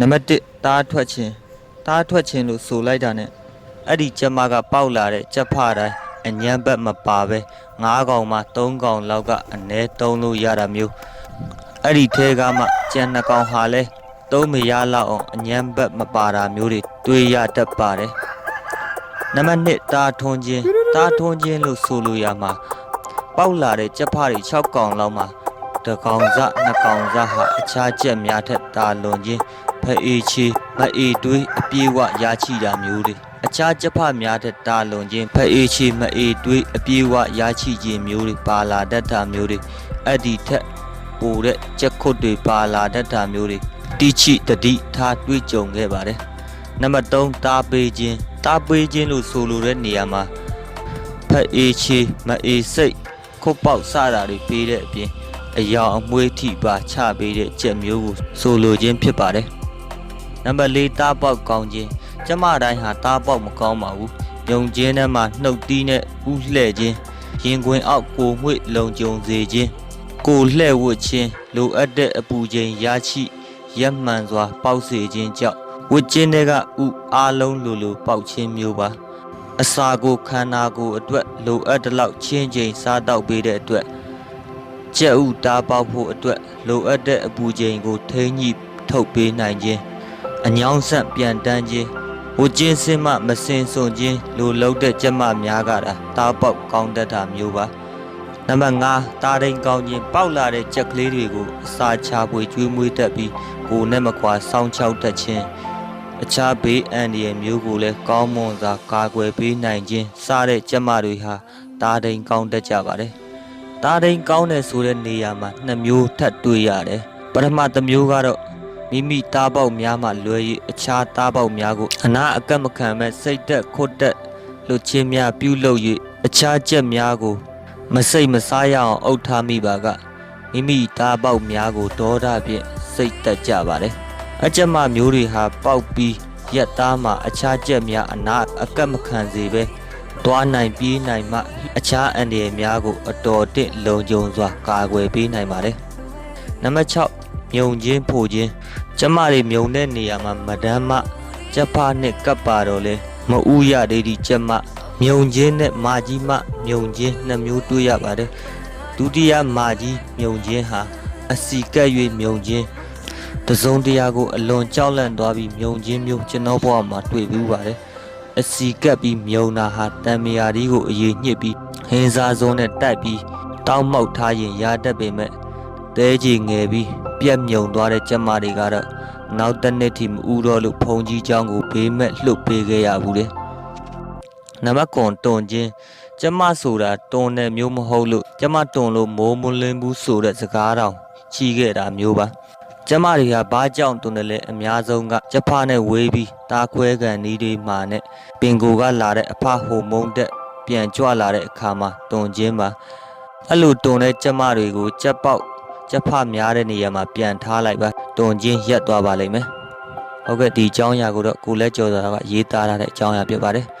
နံပါတ်1တားထွက်ခြင်းတားထွက်ခြင်းလို့ဆိုလိုက်တာနဲ့အဲ့ဒီကျမကပေါက်လာတဲ့ကြက်ဖတိုင်းအညံဘက်မပါပဲ9កောင်မှ3កောင်လောက်ကအနည်းသုံးလို့ရတာမျိုးအဲ့ဒီထဲကမှကြံ2កောင်ဟာလဲသုံးမရလောက်အောင်အညံဘက်မပါတာမျိုးတွေတွေးရတတ်ပါတယ်နံပါတ်2တားထွန်းခြင်းတားထွန်းခြင်းလို့ဆိုလိုရမှာပေါက်လာတဲ့ကြက်ဖတွေ6កောင်လောက်မှာ တကောင်စနှစ်ကောင်စဟာအခြားကြက်များထက်တာလွန်ခြင်း ဖအေးချီမအေးတွေးအပြေးဝရချိတာမျိုးတွေအခြားကြက်ဖများထက်တာလွန်ခြင်းဖအေးချီမအေးတွေးအပြေးဝရချိခြင်းမျိုးတွေပါလာတတ်တာမျိုးတွေအဲ့ဒီထက်ပိုတဲ့ကြက်ခွတ်တွေပါလာတတ်တာမျိုးတွေတိချိတတိထားတွေးကြုံခဲ့ပါတယ်နံပါတ်3တားပေးခြင်းတားပေးခြင်းလို့ဆိုလိုတဲ့နေရာမှာဖအေးချီမအေးစိတ်ခုတ်ပေါက်စတာတွေပေးတဲ့အပြင်အယောင်အမွေးထိပါချပေးတဲ့ကြက်မျိုးကိုဆိုလိုခြင်းဖြစ်ပါတယ်။ နံပါတ်၄တားပေါက်ကောင်းခြင်းကျမတိုင်းဟာတားပေါက်မကောင်းပါဘူး။ညုံခြင်းထဲမှာနှုတ်တီးနဲ့ဥလှဲ့ခြင်းရင်ခွင်အောက်ကိုမှွေလုံကြုံစေခြင်းကိုလှဲ့ဝတ်ခြင်းလိုအပ်တဲ့အပူချိန်ရရှိရက်မှန်စွာ ပေါက်စေခြင်းကြောင့်ဝတ်ခြင်းတွေကဥအားလုံးလိုလိုပေါက်ခြင်းမျိုးပါအစာကိုခန္ဓာကိုယ်အတွက်လိုအပ်တဲ့လောက်ချင်းချင်းစားတော့ပေးတဲ့အတွက်ကြက်ဥတားပေါက်ဖို့အတွက်လိုအပ်တဲ့အပူချိန်ကိုထိန်းညှိထုတ်ပေးနိုင်ခြင်း အညောင်းဆက်ပြန်တန်းခြင်းဝကျင်းစင်မှမစင်စွန်ခြင်းလိုလောက်တဲ့ကြက်မများကတာတားပေါက်ကောင်းတတ်တာမျိုးပါနံပါတ်5တားတိန်ကောင်းခြင်းပေါက်လာတဲ့ကြက်ကလေးတွေကိုအစာချပွေကျွေးမွေးတတ်ပြီးကိုယ်နဲ့မကွာစောင်းချောက်တတ်ခြင်းအခြားဘေးအန္တရာယ်မျိုးကိုလည်းကောင်းမွန်စွာကာကွယ်ပေးနိုင်ခြင်းစတဲ့ကြက်မတွေဟာတားတိန်ကောင်းတတ်ကြပါတယ်တားတိန်ကောင်းတယ်ဆိုတဲ့နေရာမှာနှစ်မျိုးထပ်တွေ့ရတယ်ပထမတစ်မျိုးကတော့ မိမိတားပေါက်များမှလွယ်၍အခြားတားပေါက်များကိုအနာအကက်မခံမဲ့စိတ်သက်ခွတ်သက်လှုပ်ခြင်းများပြုလုပ်၍အခြားချက်များကို မစိတ်မစားရအောင်အုပ်ထားမိပါကမိမိတားပေါက်များကိုဒေါသဖြင့်စိတ်သက်ကြပါတယ်အချက်မမျိုးတွေဟာပေါက်ပြီးရက်သားမှာအခြားချက်များအနာအကက်မခံစေပဲသွားနိုင်ပြေးနိုင်မှအခြားအန္တရာယ်များကို အတော်တင့်လုံခြုံစွာကာကွယ်ပေးနိုင်ပါတယ်။နံပါတ်6 မြုံချင်းဖို့ချင်းကျမတွေမြုံတဲ့နေရာမှာမဒမ်းမကြက်ဖားနဲ့ကပ်ပါတော့လဲမဥရသေးဒီကျက်မမြုံချင်းနဲ့မာကြီးမမြုံချင်းနှစ်မျိုးတွေ့ရပါတယ်။ဒုတိယမာကြီးမြုံချင်းဟာအစီကပ်၍မြုံချင်းတစုံတရာကိုအလွန်ကြောက်လန့်သွားပြီးမြုံချင်းမျိုးကျွန်တော်ဘဝမှာတွေ့ပြီးပါတယ်။အစီကပ်ပြီးမြုံနာဟာတံမယာဒီကိုအရေးညှစ်ပြီးဟင်းစားစုံးနဲ့တိုက်ပြီးတောင်းမောက်ထားရင်ရတတ်ပေမဲ့ တဲကြီးငယ်ပြီးပြက်မြုံသွားတဲ့ကျမတွေကတော့နောက်တစ်နှစ်ထိမဥတော့လို့ဖုန်ကြီးเจ้าကိုဘေးမဲ့လှုပ်ပေးခဲ့ရဘူးလေနံပါတ်ကွန်တွန်ချင်းကျမဆိုတာတွန်တဲ့မျိုးမဟုတ်လို့ကျမတွန်လို့မိုးမလင်းဘူးဆိုတဲ့စကားတောင်ချီခဲ့တာမျိုးပါ ကျမတွေကဘာကြောင့်တွန်းတယ်လဲအများဆုံးကကျဖနဲ့ဝေးပြီးတာခွဲကန်နီးတွေမှာနဲ့ပင်ကိုကလာတဲ့အဖဟိုမုန်းတက်ပြန်ကြွလာတဲ့အခါမှာတွန်ခြင်းပါအဲ့လိုတွန်တဲ့ကျမတွေကိုကြက်ပေါ က်ကျဖများတဲ့နေရာမှာပြန်ထားလိုက်ပါတွန်ခြင်းရက်သွားပါလိမ့်မယ်ဟုတ်ကဲ့ဒီအကြောင်းအရာကိုတော့ကိုလက်ကျော်စွာကရေးသားထားတဲ့အကြောင်းအရာဖြစ်ပါတယ်